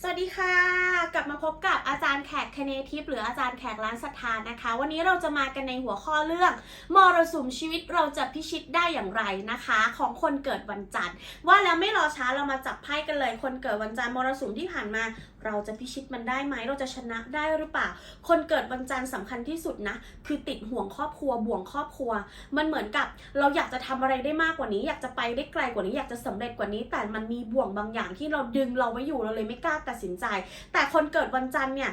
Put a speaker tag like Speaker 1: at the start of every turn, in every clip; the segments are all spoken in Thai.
Speaker 1: สวัสดีค่ะ กลับมาพบกับอาจารย์แขกคเนทิพหรืออาจารย์แขกร้านสถานนะคะ วันนี้เราจะมากันในหัวข้อเรื่องมรสุมชีวิตเราจะพิชิตได้อย่างไรนะคะ ของคนเกิดวันจันทร์ว่าแล้วไม่รอช้าเรามาจับไพ่กันเลย คนเกิดวันจันทร์มรสุมที่ผ่านมา เราจะพิชิตมันได้ไหมเราจะชนะได้หรือเปล่า คนเกิดวันจันทร์สำคัญที่สุดนะ คือติดห่วงครอบครัวบ่วงครอบครัว มันเหมือนกับเราอยากจะทำอะไรได้มากกว่านี้ อยากจะไปได้ไกลกว่านี้อยากจะสำเร็จกว่านี้ แต่มันมีบ่วงบางอย่างที่เราดึงเราไว้อยู่เราเลยไม่กล้าตัดสินใจ แต่คนเกิดวันจันทร์เนี่ย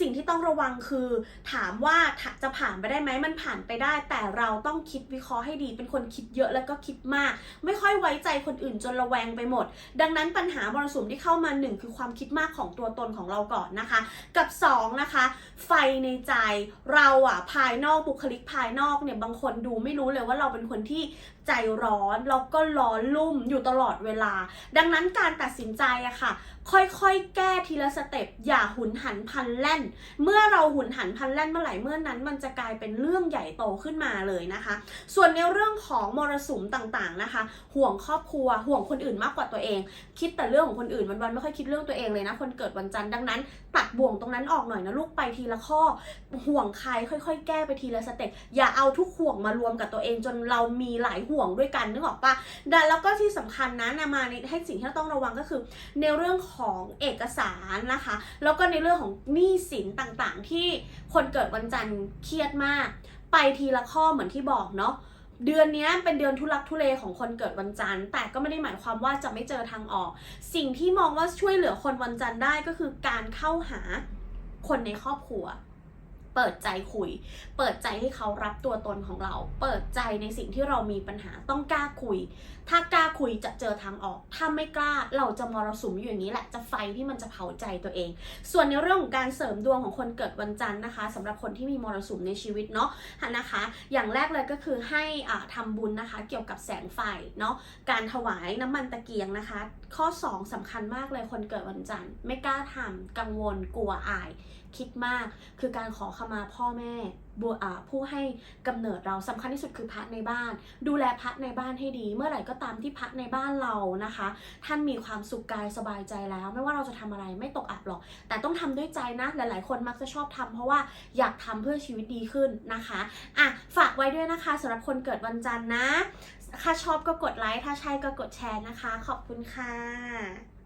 Speaker 1: สิ่งที่ต้องระวังคือ ถามว่าจะผ่านไปได้ไหมมันผ่านไปได้ แต่เราต้องคิดวิเคราะห์ให้ดี เป็นคนคิดเยอะแล้วก็คิดมาก ไม่ค่อยไว้ใจคนอื่นจนระแวงไปหมด ดังนั้นปัญหามรสุมที่เข้ามาหนึ่งคือความคิดมากของตัวตนของเราก่อนนะคะ กับสองนะคะไฟในใจเราอะภายนอกบุคลิกภายนอกเนี่ยบางคนดูไม่รู้เลยว่าเราเป็นคนที่ใจร้อนแล้วก็ร้อนลุ่มอยู่ตลอดเวลา ดังนั้นการตัดสินใจอะค่ะ ค่อยๆ แก้ทีละสเต็ปอย่าหุนหันพันแล่น เมื่อเราหุนหันพันแล่นเมื่อไหร่เมื่อนั้น มันจะกลายเป็นเรื่องใหญ่โตขึ้นมาเลยนะคะ ส่วนในเรื่องของมรสุมต่างๆนะคะ ห่วงครอบครัว ห่วงคนอื่นมากกว่าตัวเอง คิดแต่เรื่องของคนอื่นวันๆไม่ค่อยคิดเรื่องตัวเองเลยนะคนเกิดวันจันทร์ดังนั้นตัดบ่วงตรงนั้นออกหน่อยนะลูกไปทีละข้อ ห่วงใครค่อย ๆ แก้ไปทีละสเต็ปอย่าเอาทุกห่วงมารวมกับตัวเองจนเรามีหลายห่วงด้วยกันนึกออกปะแล้วก็ที่สำคัญนะนะมาในให้สิ่งที่เราต้องระวังก็คือ ในเรื่องของเอกสารนะคะ แล้วก็ในเรื่องของหนี้สินต่างๆ ที่คนเกิดวันจันทร์เครียดมาก ไปทีละข้อเหมือนที่บอกเนาะเดือนนี้เป็นเดือนทุลักทุเลของคนเกิดวันจันทร์ แต่ก็ไม่ได้หมายความว่าจะไม่เจอทางออก สิ่งที่มองว่าช่วยเหลือคนวันจันทร์ได้ก็คือการเข้าหาคนในครอบครัว เปิดใจคุย เปิดใจให้เขารับตัวตนของเรา เปิดใจในสิ่งที่เรามีปัญหาต้องกล้าคุย ถ้ากล้าคุยจะเจอทางออก ถ้าไม่กล้าเราจะมรสุมอยู่อย่างนี้แหละ จะไฟที่มันจะเผาใจตัวเอง ส่วนในเรื่องของการเสริมดวงของคนเกิดวันจันทร์นะคะสำหรับคนที่มีมรสุมในชีวิตเนาะนะคะ อย่างแรกเลยก็คือให้อ่าทำบุญนะคะ เกี่ยวกับแสงไฟเนาะ การถวายน้ำมันตะเกียงนะคะ ข้อ 2สำคัญมากเลยคนเกิดวันจันทร์ ไม่กล้าทำกังวลกลัวอาย คิดมาก คือการขอขมาพ่อแม่บัวอ่าผู้ให้กำเนิดเราสำคัญที่สุดคือพระในบ้าน ดูแลพระในบ้านให้ดี เมื่อไหร่ก็ตามที่พระในบ้านเรานะคะ ท่านมีความสุขกายสบายใจแล้ว ไม่ว่าเราจะทำอะไรไม่ตกอับหรอก แต่ต้องทำด้วยใจนะ หลาย ๆ คนมักจะชอบทำเพราะว่าอยากทำเพื่อชีวิตดีขึ้นนะคะอะฝากไว้ด้วยนะคะสำหรับคนเกิดวันจันทร์นะถ้าชอบก็กดไลค์ถ้าใช่ก็กดแชร์นะคะ ขอบคุณค่ะ